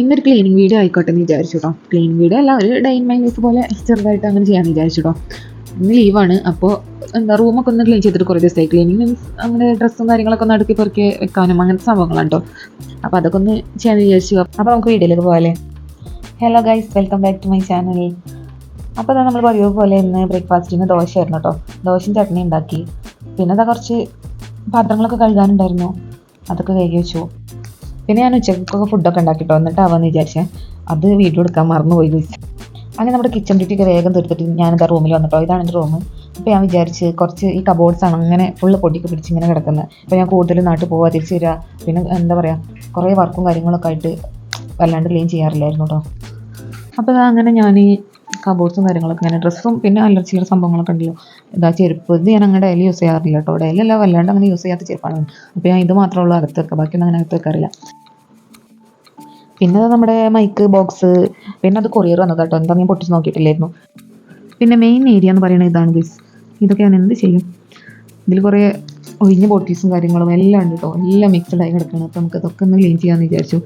ഇന്നൊരു cleaning video ആയിക്കോട്ടെ എന്ന് വിചാരിച്ചു കേട്ടോ ക്ലീനിങ് വീഡിയോ അല്ല ഒരു ഡൈൻ ലൈഫ് പോലെ ചെറുതായിട്ട് അങ്ങനെ ചെയ്യാമെന്ന് വിചാരിച്ചു കേട്ടോ ഇന്ന് ലീവാണ് അപ്പോൾ എന്താ റൂമൊക്കെ ഒന്ന് ക്ലീൻ ചെയ്തിട്ട് കുറേ ദിവസമായി ക്ലീനിങ് മീൻസ് അങ്ങനെ ഡ്രസ്സും കാര്യങ്ങളൊക്കെ ഒന്ന് അടുക്കി പെറുക്കി വെക്കാനും അങ്ങനത്തെ സംഭവങ്ങളാണ് കേട്ടോ അപ്പോൾ അതൊക്കെ ഒന്ന് ചെയ്യാമെന്ന് വിചാരിച്ചു. അപ്പോൾ നമുക്ക് വീഡിയോയിലേക്ക് പോകാല്ലേ hello guys welcome back to my channel അപ്പോൾ അതാ നമ്മൾ പതിവ് പോലെ ഇന്ന് ബ്രേക്ക്ഫാസ്റ്റിന് ദോശയായിരുന്നു കേട്ടോ ദോശയും ചട്നി ഉണ്ടാക്കി. പിന്നെ അതാ കുറച്ച് പാത്രങ്ങളൊക്കെ കഴുകാനുണ്ടായിരുന്നു. അതൊക്കെ കഴുകി വെച്ചു. പിന്നെ ഞാൻ ഉച്ചക്കൊക്കെ ഫുഡൊക്കെ ഉണ്ടാക്കിട്ടോ. എന്നിട്ടാവാന്ന് വിചാരിച്ചേ അത് വീഡിയോ എടുക്കാൻ മറന്നുപോയി അങ്ങനെ നമ്മുടെ കിച്ചൺ ഡ്യൂട്ടിയൊക്കെ വേഗം തീർത്തിട്ട് ഞാനിതാ റൂമിൽ വന്നിട്ടോ. ഇതാണ് എന്റെ റൂം അപ്പോൾ ഞാൻ വിചാരിച്ച് കുറച്ച് ഈ കബോർഡ്സാണ് അങ്ങനെ ഫുള്ള് പൊട്ടിക്ക് പിടിച്ച് ഇങ്ങനെ കിടക്കുന്നത് അപ്പോൾ ഞാൻ കൂടുതലും നാട്ടിൽ പോവുക തിരിച്ച് വരിക പിന്നെ എന്താ പറയുക കുറേ വർക്കും കാര്യങ്ങളൊക്കെ ആയിട്ട് വല്ലാണ്ട് ക്ലീൻ ചെയ്യാറില്ലായിരുന്നു കേട്ടോ അപ്പോൾ അങ്ങനെ ഞാൻ ഈ കബോർഡ്സും കാര്യങ്ങളൊക്കെ ഇങ്ങനെ ഡ്രസ്സും പിന്നെ അലർജിയുടെ സംഭവങ്ങളൊക്കെ ഉണ്ടല്ലോ. ഇതാ ചെരുപ്പ് ഇത് ഞാൻ അങ്ങനെ ഡെയിലി യൂസ് ചെയ്യാറില്ല കേട്ടോ ഡെയിലി അല്ല വല്ലാണ്ട് അങ്ങനെ യൂസ് ചെയ്യാത്ത ചെരുപ്പാണ്. അപ്പോൾ ഞാൻ ഇത് മാത്രമേ ഉള്ളൂ അകത്ത് വെക്കുക ബാക്കിയൊന്നും അങ്ങനെ അകത്ത് വെക്കാറില്ല. പിന്നെ നമ്മുടെ മൈക്ക് ബോക്സ് പിന്നെ അത് കൊറിയർ വന്നത് കേട്ടോ എന്താ ഞാൻ പൊട്ടിച്ച് നോക്കിയിട്ടില്ലായിരുന്നു? പിന്നെ മെയിൻ ഏരിയ എന്ന് പറയുന്നത് ഇതാണ് ഗൈസ് ഇതൊക്കെ ഞാൻ എന്ത് ചെയ്യും? ഇതിൽ കുറേ ഒഴിഞ്ഞ ബോട്ടിൽസും കാര്യങ്ങളും എല്ലാം ഉണ്ട് കേട്ടോ എല്ലാം മിക്സഡായി കിടക്കണം അപ്പോൾ നമുക്ക് ഇതൊക്കെ ഒന്ന് ക്ലീൻ ചെയ്യാമെന്ന് വിചാരിച്ചു.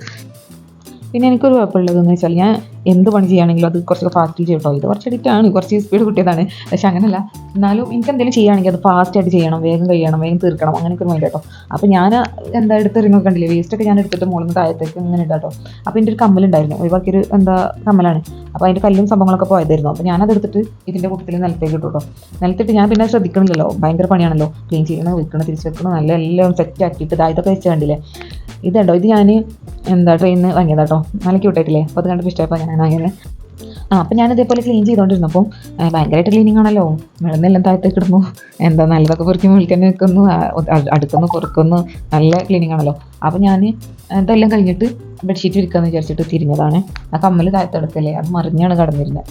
പിന്നെ എനിക്കൊരു കുഴപ്പമുള്ളതെന്ന് വെച്ചാൽ ഞാൻ എന്ത് പണി ചെയ്യുകയാണെങ്കിലും അത് കുറച്ച് ഫാസ്റ്റ് ചെയ്യട്ടോ. ഇത് കുറച്ച് എഡിറ്റ് ആണ്. കുറച്ച് സ്പീഡ് കിട്ടിയതാണ്. പക്ഷെ അങ്ങനെയല്ല എന്നാലും എനിക്ക് എന്തെങ്കിലും ചെയ്യുകയാണെങ്കിൽ അത് ഫാസ്റ്റായിട്ട് ചെയ്യണം. വേഗം കഴിയണം. വേഗം തീർക്കണം. അങ്ങനെയൊക്കെ മൈൻഡ് കേട്ടോ അപ്പോൾ ഞാൻ എന്താ എടുത്ത് കണ്ടില്ലേ? വേസ്റ്റ് ഒക്കെ ഞാൻ എടുത്തിട്ട് മുകളിൽ താഴത്തേക്ക് ഇങ്ങനെ ഇടാട്ടോ. അപ്പോൾ എന്റെ ഒരു കമ്മലുണ്ടായിരുന്നു ഒരു എന്താ കമ്മലാണ്. അപ്പോൾ അതിന്റെ കല്ലും സംഭവങ്ങളൊക്കെ പോയതായിരുന്നു. അപ്പോൾ ഞാനത് എടുത്തിട്ട് ഇതിന്റെ കൂട്ടത്തിൽ നിലത്തേക്ക് ഇട്ടു കേട്ടോ നിലത്തിട്ട് ഞാൻ പിന്നെ ശ്രദ്ധിക്കണില്ലല്ലോ. ഭയങ്കര പണിയാണല്ലോ. ക്ലീൻ ചെയ്യണം വെക്കണം തിരിച്ച് വെക്കണം നല്ല എല്ലാം സെറ്റ് ആക്കിയിട്ട് ഇതായതൊക്കെ വെച്ച് കണ്ടില്ലേ? ഇതുണ്ടോ? ഇത് ഞാൻ എന്താ ട്രെയിനിൽ നിന്ന് വാങ്ങിയതാ കേട്ടോ നല്ല ക്യൂട്ടായിട്ടില്ലേ അപ്പോൾ അത് കണ്ടപ്പോൾ ഇഷ്ടമായപ്പോൾ ഞാൻ വാങ്ങിയത്. ആ അപ്പം ഞാൻ ഇതേപോലെ ക്ലീൻ ചെയ്തുകൊണ്ടിരുന്നപ്പോൾ ഭയങ്കരമായിട്ട് ക്ലീനിങ് ആണല്ലോ. വെള്ളമെല്ലാം താഴത്തേക്ക് ഇടുന്നു. എന്താ നല്ലതൊക്കെ പൊറുക്കി മുകളിൽ വെക്കുന്നു. അടുക്കുന്നു പൊറുക്കുന്നു നല്ല ക്ലീനിങ് ആണല്ലോ. അപ്പം ഞാൻ ഇതെല്ലാം കഴിഞ്ഞിട്ട് ബെഡ്ഷീറ്റ് വിരിക്കാമെന്ന് വിചാരിച്ചിട്ട് തിരിഞ്ഞതാണ്. ആ കമ്മൽ താഴത്തെടുക്കല്ലേ അത് മറിഞ്ഞാണ് കടന്നിരുന്നത്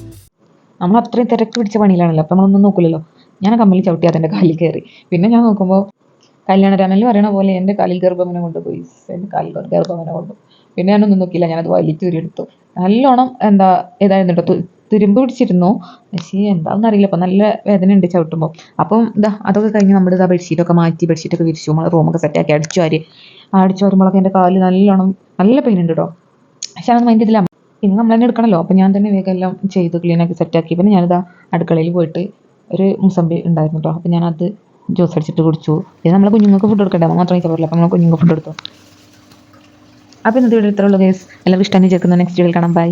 നമ്മൾ അത്രയും തിരക്ക് പിടിച്ച പണിയിലാണല്ലോ. അപ്പം നമ്മളൊന്നും നോക്കില്ലല്ലോ ഞാൻ കമ്മൽ ചവിട്ടി അതിന്റെ കാലിൽ കയറി. പിന്നെ ഞാൻ നോക്കുമ്പോൾ കല്യാണ രാമനിൽ പറയണ പോലെ എന്റെ കാലിൽ ഗർഭമനെ കൊണ്ടുപോയി. എന്റെ കാലിൽ ഗർഭമനെ കൊണ്ടു പിന്നെ ഞാനൊന്നും നോക്കിയില്ല. ഞാനത് വലിച്ചൂരിയെടുത്തു നല്ലോണം എന്താ ഏതായിരുന്നു കേട്ടോ തിരുമ്പ് പിടിച്ചിരുന്നു. പക്ഷേ എന്താണെന്ന് അറിയില്ല. അപ്പം നല്ല വേദന ഉണ്ട് ചവിട്ടുമ്പോൾ അപ്പം ഇതാ അതൊക്കെ കഴിഞ്ഞ് നമ്മുടെ ഇതാ ബെഡ്ഷീറ്റൊക്കെ മാറ്റി ബെഡ്ഷീറ്റൊക്കെ വിരിച്ചു. നമ്മൾ റൂമൊക്കെ സെറ്റാക്കി അടിച്ചു വാരി. അടിച്ചു വരുമ്പോഴൊക്കെ എന്റെ കാൽ നല്ലോണം നല്ല പെയിൻ ഉണ്ട് കേട്ടോ പക്ഷെ അതൊന്നും മൈൻഡ് ചെയ്തില്ല പിന്നെ നമ്മൾ തന്നെ എടുക്കണമല്ലോ അപ്പം ഞാൻ തന്നെ വേഗം എല്ലാം ചെയ്ത് ക്ലീനാക്കി സെറ്റാക്കി പിന്നെ ഞാനിതാ അടുക്കളയിൽ പോയിട്ട് ഒരു മുസമ്പി ഉണ്ടായിരുന്നു കേട്ടോ അപ്പം ഞാനത് ജ്യൂസ് അടിച്ചിട്ട് കുടിച്ചു. പിന്നെ നമ്മൾ കുഞ്ഞുങ്ങൾക്ക് ഫുഡ് കൊടുക്കണ്ടേ. അമ്മ മാത്രം കഴിച്ചാൽ പറ്റില്ല അപ്പം നമ്മൾ കുഞ്ഞുങ്ങൾക്ക് ഫുഡ് കൊടുത്തു. അപ്പോൾ ഇന്നത്തെ വീഡിയോ ഇത്രയുള്ളൂ ഗേസ് എല്ലാവർക്കും ഇഷ്ടം ചേർക്കുന്ന നെക്സ്റ്റ് വീഡിയോയിൽ കാണാം. ബൈ